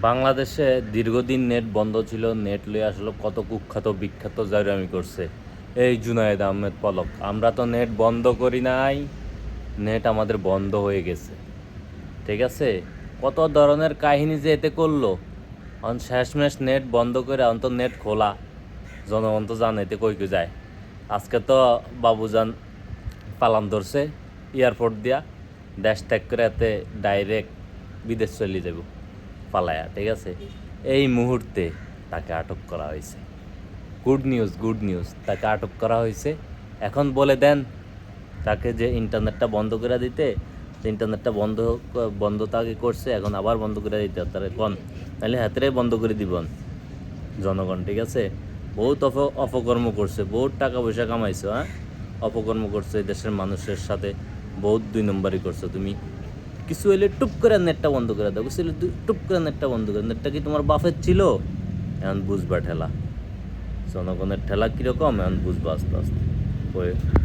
বাংলাদেশে দীর্ঘদিন নেট বন্ধ ছিল, নেট লয়ে আসলে কত কুখ্যাত, বিখ্যাত জায়গামি করছে। এই জুনায়েদ আহমেদ পলক। আমরা তো নেট বন্ধ করি নাই, নেট আমাদের বন্ধ হয়ে গেছে। ঠিক আছে? কত ধরনের কাহিনী যে এতে করল? অন শেষমেশ নেট বন্ধ করে অন্ত নেট খোলা। জনগণ তো জানে এতে কই কই যায়। আজকে তো বাবুজান পালান ধরছে, এয়ারপোর্ট দিয়া, দেশ ত্যাগ করে এতে ডাইরেক্ট বিদেশ চলে যাব। পালায়া, ঠিক আছে? এই মুহূর্তে তাকে আটক করা হয়েছে। গুড নিউজ গুড নিউজ তাকে আটক করা হয়েছে। এখন বলে দেন, তাকে যে ইন্টারনেটটা বন্ধ করে দিতে ইন্টারনেটটা বন্ধ বন্ধ তাকে করছে, এখন আবার বন্ধ করে দিতে। তার কোন? তাহলে হাতেরে বন্ধ করে দিবন জনগণ, ঠিক আছে? বহুত অপ, অপকর্ম করছে, বহুত টাকা পয়সা কামাইছো হ্যাঁ? অপকর্ম করছে দেশের মানুষের সাথে, বহুত দুই নম্বরই করছ তুমি। কিছু এলে টুপ করে নেটটা বন্ধ করে দাও কিছু এলে টুপ করে নেটটা বন্ধ করে নেটটা কি তোমার বাফের ছিল? এখন বুঝবা ঠেলা। জনগণের ঠেলা কীরকম? এখন বুঝবা আস্তে আস্তে। ওই